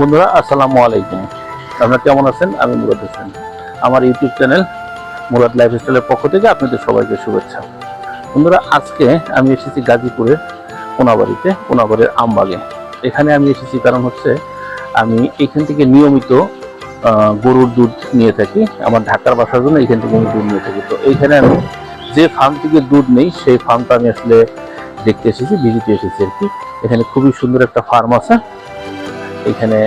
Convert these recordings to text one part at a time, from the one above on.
বন্ধুরা, আসসালামু আলাইকুম। আপনারা কেমন আছেন? আমি মুরাদ হোসেন। আমার ইউটিউব চ্যানেল মুরাদ লাইফস্টাইলের পক্ষ থেকে আপনাদের সবাইকে শুভেচ্ছা। বন্ধুরা, আজকে আমি এসেছি গাজীপুরের কোনাবাড়িতে, কোনাবাড়ির আমবাগে। এখানে আমি এসেছি কারণ হচ্ছে আমি এখান থেকে নিয়মিত গরুর দুধ নিয়ে থাকি। আমার ঢাকার বাসার জন্য এখান থেকে আমি দুধ নিয়ে থাকি। তো এইখানে আমি যে ফার্ম থেকে দুধ নেই, সেই ফার্মটা আমি আসলে দেখতে এসেছি ভিজিটে এসেছি আর কি। এখানে খুবই সুন্দর একটা ফার্ম আছে। এখানে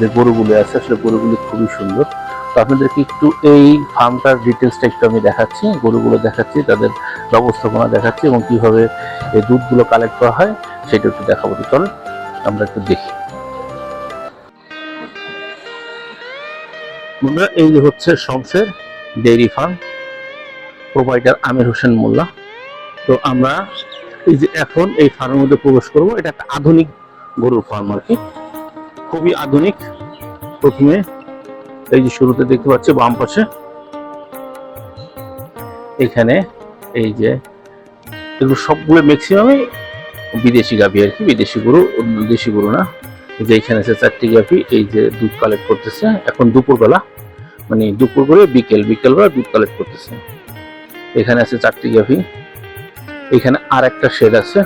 যে গরুগুলো আছে, আসলে গরুগুলি খুবই সুন্দর। তো আপনাদেরকে একটু এই ফার্মটার ডিটেলসটা একটু আমি দেখাচ্ছি, গরুগুলো দেখাচ্ছি, তাদের ব্যবস্থাপনা দেখাচ্ছি এবং কীভাবে এই দুধগুলো কালেক্ট করা হয়, সেটা একটু দেখাবো। তো চলো, আমরা একটু দেখি। বন্ধুরা, এই যে হচ্ছে Shamsher dairy farm, provider Amir Hossain Molla. তো আমরা এই যে এখন এই ফার্মের মধ্যে প্রবেশ করব, এটা একটা আধুনিক গরুর ফার্ম আর কি। খুবই আধুনিক প্রথমে। এই যে শুরুতে দেখতে পাচ্ছি বাম পাশে। এখানে এই যে এগুলো সবগুলো ম্যাক্সিমামই বিদেশি গাভি আর কি, বিদেশি গরু, দেশি গরু না। যে এখানে আছে চারটি গাভি, এই যে দুধ কালেক্ট করতেছে। এখন দুপুরবেলা মানে দুপুর করে বিকেল, বিকেলবেলা দুধ কালেক্ট করতেছে। এখানে আছে চারটি গাভি। এখানে আর একটা শেড আছে।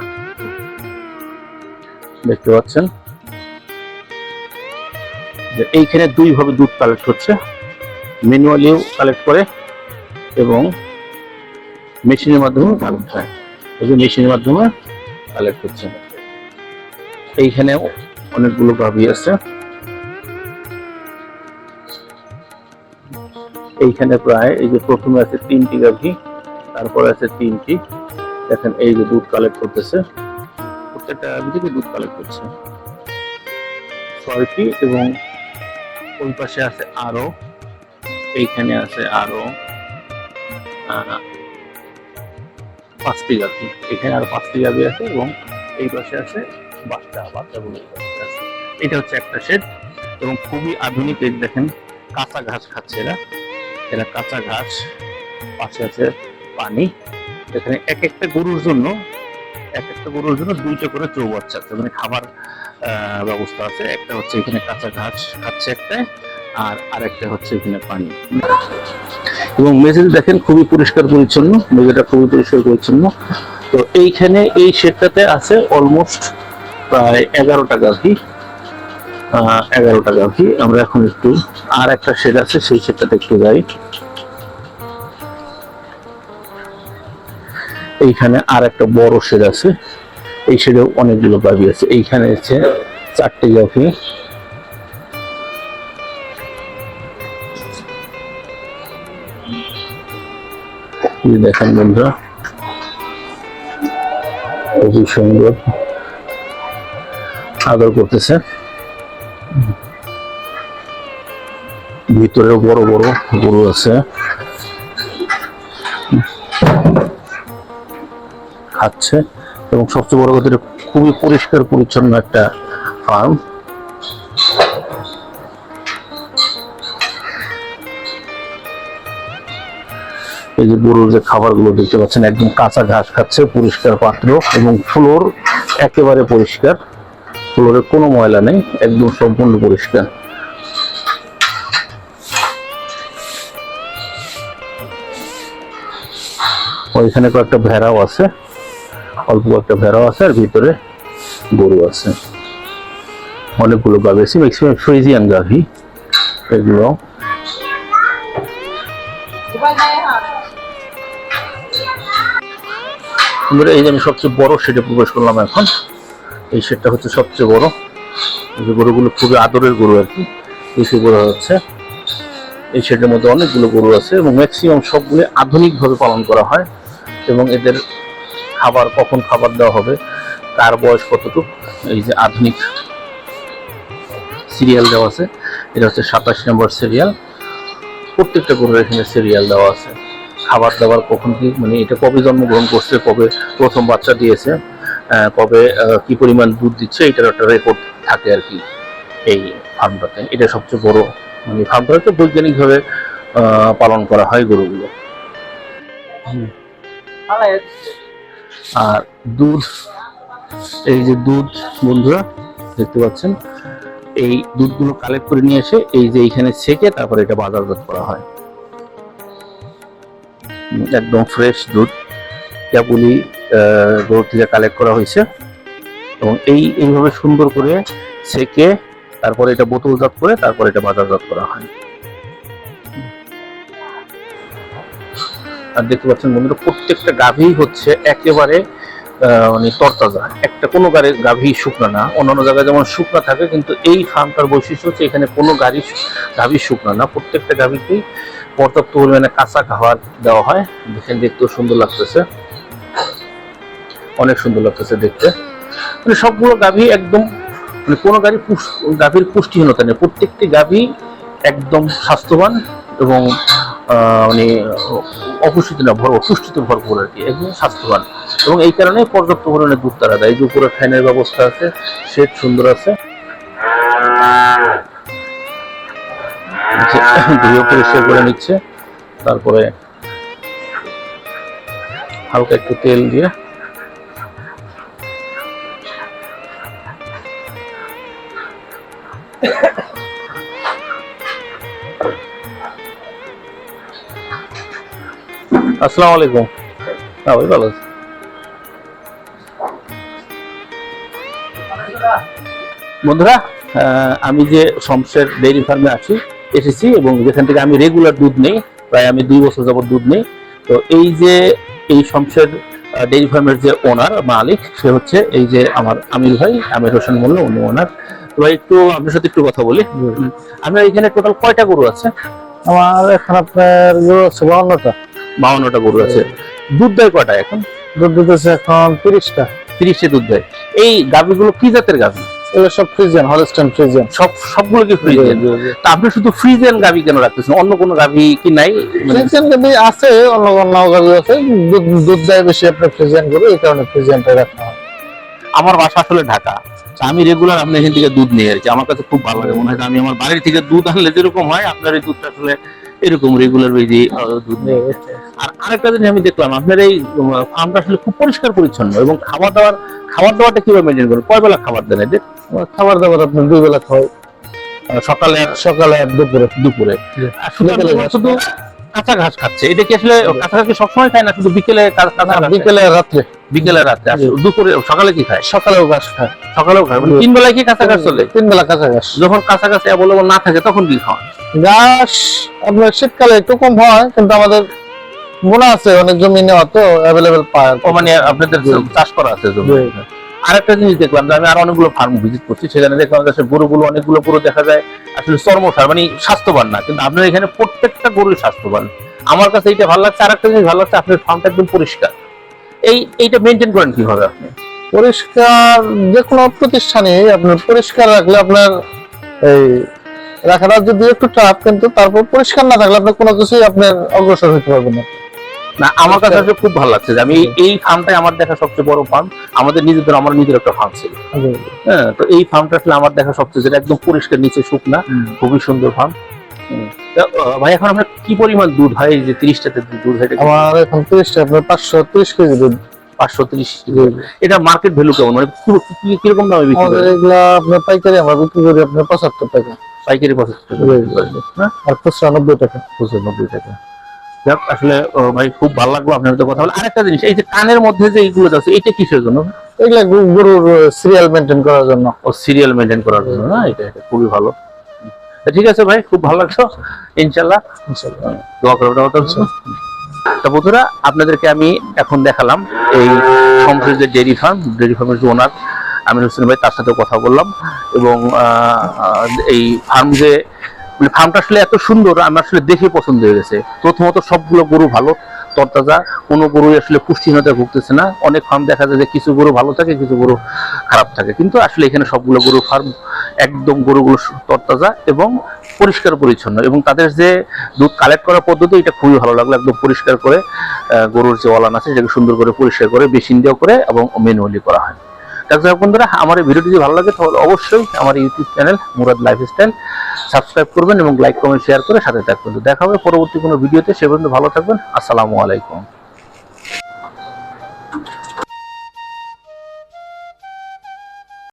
দেখতে পাচ্ছেন? যে এইখানে দুইভাবে দুধ কালেক্ট হচ্ছে। ম্যানুয়ালিও কালেক্ট করে এবং মেশিনের মাধ্যমে কালেক্ট হয়। এই যে মেশিনের মাধ্যমে কালেক্ট হচ্ছে। এইখানে অনেকগুলো গাভি আছে। এইখানে প্রায় এই যে প্রথমে আছে তিনটি গাভি, তারপরে আছে তিনটি। দেখেন এই যে দুধ কালেক্ট করতেছে। প্রত্যেকটা গাভি থেকে দুধ কালেক্ট করছে ছয়টি এবং ওই পাশে আছে আরও। এইখানে আছে আরও পাঁচটি গাভি। এখানে আরও পাঁচটি গাভি আছে এবং এই পাশে আছে বাচ্চা বাচ্চা বলে এটা হচ্ছে একটা শেড এবং খুবই আধুনিক এই দেখেন, কাঁচা ঘাস খাচ্ছে এরা। এরা কাঁচা ঘাস, পাশে আছে পানি। এখানে এক একটা গরুর জন্য, এক একটা গরুর জন্য দুইটা করে চৌবাচ্চা আছে। মানে খাবার ব্যবস্থা আছে। একটা হচ্ছে এখানে কাঁচা ঘাস খাচ্ছে একটা, আর আরেকটা হচ্ছে এখানে পানি। এবং মেঝেতে দেখেন খুবই পরিষ্কার পরিচ্ছন্ন, মেঝেটা খুবই পরিষ্কার পরিচ্ছন্ন। তো এইখানে এই শেডটাতে আছে অলমোস্ট প্রায় এগারোটা গাভি। এগারোটা গাভি। আমরা এখন একটু আর একটা শেড আছে, সেই শেডটাতে একটু যাই। এইখানে আর একটা বড় শেড আছে। এই শেডে অনেকগুলো গাভি আছে। এইখানে হচ্ছে চারটে যে দেখেন বন্ধুরা খুবই সুন্দর আদর করতেছে। ভিতরেও বড় বড় গরু আছে। খাচ্ছে। এবং সবচেয়ে বড় কথা খুবই পরিষ্কার পরিচ্ছন্ন একটা ফার্ম এই যে গরুর যে খাবারগুলো দেখতে পাচ্ছেন, একদম কাঁচা ঘাস খাচ্ছে, পরিষ্কার পাত্র এবং ফ্লোর একেবারে পরিষ্কার। ফ্লোরে কোনো ময়লা নেই, একদম সম্পূর্ণ পরিষ্কার। ওইখানে কয়েকটা ভেড়াও আছে। অল্প একটা ভেড়াও আছে, আর ভিতরে গরু আছে। অনেকগুলো গাভি আছে ম্যাক্সিমাম ফ্রিজিয়ান গাভি। এগুলো। এই যে আমি সবচেয়ে বড় শেডে প্রবেশ করলাম এখন। এই শেডটা হচ্ছে সবচেয়ে বড়। যে গরুগুলো খুবই আদরের গরু আর কি দেশি গরু হচ্ছে এই শেডের মধ্যে অনেকগুলো গরু আছে এবং ম্যাক্সিমাম সবগুলো আধুনিকভাবে পালন করা হয় এবং এদের খাবার, কখন খাবার দেওয়া হবে, তার বয়স কতটুকু, এই যে আধুনিক সিরিয়াল দেওয়া আছে, এটা হচ্ছে সাতাশ নম্বর সিরিয়াল প্রত্যেকটা গরুর এখানে সিরিয়াল দেওয়া আছে। খাবার দাবার কখন কি মানে এটা কবে জন্মগ্রহণ করছে, কবে প্রথম বাচ্চা দিয়েছে কবে কি পরিমাণ দুধ দিচ্ছে, এটার একটা রেকর্ড থাকে আর কি এই ফার্মটাতে এটা সবচেয়ে বড় মানে ফার্মটা তো বৈজ্ঞানিকভাবে পালন করা হয় গরুগুলো। হুম। আর দুধ, এই যে দুধ, বন্ধুরা, দেখতে পাচ্ছেন? এই দুধগুলো কালেক্ট করে নিয়ে এসে এই যে এইখানে ছেঁকে তারপরে এটা বাজারজাত করা হয়। একদম ফ্রেশ দুধ। কেবলই গরু থেকে কালেক্ট করা হয়েছে। এবং এই, এইভাবে সুন্দর করে ছেঁকে তারপরে এটা বোতলজাত করে তারপরে এটা বাজারজাত করা হয়। আর দেখতে পাচ্ছেন বন্ধুরা, প্রত্যেকটা গাভী হচ্ছে একেবারে মানে তরতাজা। একটা কোনো গাড়ি গাভী শুকনা না, অন্যান্য জায়গায় যেমন শুকনা থাকে, কিন্তু এই ফার্মটার বৈশিষ্ট্য হচ্ছে এখানে কোনো গাড়ি গাভী শুকনা না। প্রত্যেকটা গাভীকেই পর্যাপ্ত পরিমাণে কাঁচা খাবার দেওয়া হয়। দেখেন, দেখতেও সুন্দর লাগতেছে। অনেক সুন্দর লাগতেছে দেখতে। মানে সবগুলো গাভী একদম মানে কোনো গাড়ি গাভীর পুষ্টিহীনতা নেই। প্রত্যেকটি গাভী একদম স্বাস্থ্যবান এবং মানে অপুষ্টিতে না, ভর পুষ্টিতে ভরপুর আর কি, একদম স্বাস্থ্যবান। এবং এই কারণে পর্যাপ্ত পরিমাণে দুধ তারা দেয়। যে উপরে ফ্যানের ব্যবস্থা আছে, শেড সুন্দর আছে। পরিষ্কার করে নিচ্ছে, তারপরে হালকা একটু তেল দিয়ে আসসালামু আলাইকুম। হ্যাঁ ভাই ভালো বন্ধুরা আমি যে শমশের ডেইরি ফার্মে আছি, এসেছি এবং যেখান থেকে আমি রেগুলার দুধ নেই, প্রায় আমি দুই বছর যাবত দুধ নেই। তো এই যে এই শমশের ডেইরি ফার্মের যে ওনার মালিক, সে হচ্ছে এই যে আমার আমির ভাই, আমির হোসেন মোল্লা, উনি ওনার। ভাই, একটু আপনার সাথে একটু কথা বলি। আপনার এখানে টোটাল কয়টা গরু আছে? আমার এখন আপনার গরু আছে বাউন্নটা। বাউন্নটা গরু আছে। দুধ দেয় কয়টা এখন? দুধ দিতেছে এখন তিরিশটা। তিরিশে দুধ দেয়। এই গাভিগুলো কি জাতের গাভি? এগুলো সব ফ্রিজিয়ান হলস্টাইন ফ্রিজিয়ান। সব সবগুলো কি ফ্রিজেন তা আপনি শুধু ফ্রিজেন গাভি কেন রাখতেছেন? অন্য কোনো গাভি কি নাই? মানে ফ্রিজিয়ান কিন্তু আছে অন্য অন্য গাড়ি আছে। দুধ দুধ দেয় বেশি ফ্রিজিয়ান গরু এই কারণে ফ্রিজিয়ানটা রাখা হয়। আমার বাসা আসলে ঢাকা। আমি রেগুলার আপনার এখান থেকে দুধ নিয়ে আসছি আমার কাছে খুব ভালো লাগে। মনে হয় আমি আমার বাড়ির থেকে দুধ আনলে যেরকম হয় আপনার এই দুধটা আসলে এরকম রেগুলার বেজি দুধ আর আরেকটা জিনিস আমি দেখলাম আপনার এই ফার্মটা আসলে খুব পরিষ্কার পরিচ্ছন্ন এবং খাবার দাবার খাবার দাবারটা কীভাবে মেনটেন করেন? কয় বেলা খাবার দেন এদের? খাবার দাবার আপনার দুই বেলা খাও সকালে সকালে দুপুরে। দুপুরে। আর শুধু কাঁচা ঘাস খাচ্ছে। এটা কি আসলে কাঁচা ঘাস সবসময় খায় না শুধু বিকেলে? বিকেলে রাত্রে। বিকেলে রাতে দুপুরে সকালে কি খায়? সকালেও ঘাস খায়। সকালেও খায়। মানে তিন বেলায় কি কাঁচা ঘাস চলে? তিন বেলা কাঁচা ঘাস যখন কাঁচা ঘাস অ্যাভেলেবল না থাকে তখন কি খাওয়া ঘাস আপনার শীতকালে একটু কম হয় কিন্তু আমাদের মনে আছে অনেক জমি নেওয়া তো অ্যাভেলেবেল পায়। মানে আপনাদের চাষ করা আছে জমি। আরেকটা জিনিস দেখলাম যে আমি আর অনেকগুলো ফার্ম ভিজিট করছি। সেখানে দেখলাম যে গরুগুলো, অনেকগুলো গরু দেখা যায় আসলে চর্মসার মানে স্বাস্থ্যবান না। কিন্তু আপনার এখানে প্রত্যেকটা গরুই স্বাস্থ্যবান। আমার কাছে এইটা ভালো লাগছে। আরেকটা জিনিস ভালো লাগছে, আপনার ফার্মটা একদম পরিষ্কার। এই, এইটা মেনটেন করেন কীভাবে আপনি? পরিষ্কার, যে কোনো প্রতিষ্ঠানে আপনার পরিষ্কার রাখলে আপনার এই রাখাটা যদি একটু টাফ কিন্তু তারপর পরিষ্কার না থাকলে আপনার কোনো কিছুই আপনার অগ্রসর হতে পারবেন না। না আমার কাছে আসলে খুব ভালো লাগছে যে আমি এই- ফার্মটাই আমার দেখা সবচেয়ে বড় ফার্ম আমাদের নিজেদের আমার নিজের একটা ফার্ম ছিল। হ্যাঁ তো এই ফার্মটা আসলে আমার দেখা সবচেয়ে যেটা একদম পরিষ্কার নিচে শুকনা খুবই সুন্দর ফার্ম ভাই এখন আপনার কি পরিমাণ দুধ? হয় যে তিরিশটাতে দুধ হয় আমার এখন তিরিশটা আপনার পাঁচশো তিরিশ কেজি দুধ। পাঁচশো তিরিশ এটা মার্কেট ভ্যালু কেমন? মানে কীরকম দামে বিক্রি করে এগুলা আপনার পাইকারি আমরা বিক্রি করি আপনার পঁচাত্তর টাকা। পাইকারি পঁচাত্তর টাকা আর খুচরা নব্বই টাকা। পঁচানব্বই টাকা। যাক আসলে ভাই খুব ভালো লাগল আপনার সাথে কথা বলে। আরেকটা জিনিস এই যে কানের মধ্যে যে এইগুলো যাচ্ছে এটা কিসের জন্য? এগুলা গরু- গরুর সিরিয়াল মেনটেন করার জন্য। ও সিরিয়াল মেনটেন করার জন্য না? এটা এটা খুবই ভালো। ঠিক আছে ভাই খুব ভালো লাগছো ইনশাল্লাহ। দোয়া করবেন। তা বন্ধুরা আপনাদেরকে আমি এখন দেখালাম এই যে ডেয়ারি ফার্ম ডেয়ারি ফার্মের যে ওনার আমির হোসেন ভাই তার সাথে কথা বললাম। এবং এই ফার্ম যে মানে ফার্মটা আসলে এত সুন্দর, আমার আসলে দেখে পছন্দ হয়ে গেছে। প্রথমত সবগুলো গরু ভালো, তরতাজা, কোনো গরু আসলে পুষ্টিহীনতায় ভুগতেছে না। অনেক ফার্ম দেখা যায় যে কিছু গরু ভালো থাকে, কিছু গরু খারাপ থাকে। কিন্তু আসলে এখানে সবগুলো গরু ফার্ম একদম গরুগুলো তরতাজা এবং পরিষ্কার পরিচ্ছন্ন এবং তাদের যে দুধ কালেক্ট করার পদ্ধতি, এটা খুবই ভালো লাগল একদম পরিষ্কার করে গরুর যে ওলান আছে, সেটাকে সুন্দর করে পরিষ্কার করে, বেশিন দেওয়া করে এবং ম্যানুয়ালি করা হয়। ডাক্তার বন্ধুরা, আমার এই ভিডিওটি যদি ভালো লাগে, তাহলে অবশ্যই আমার YouTube channel Murad lifestyle subscribe করবেন এবং লাইক, কমেন্ট, শেয়ার করে সাথে থাকবেন। দেখা হবে পরবর্তী কোনো ভিডিওতে, সে পর্যন্ত ভালো থাকবেন। আসসালামু আলাইকুম।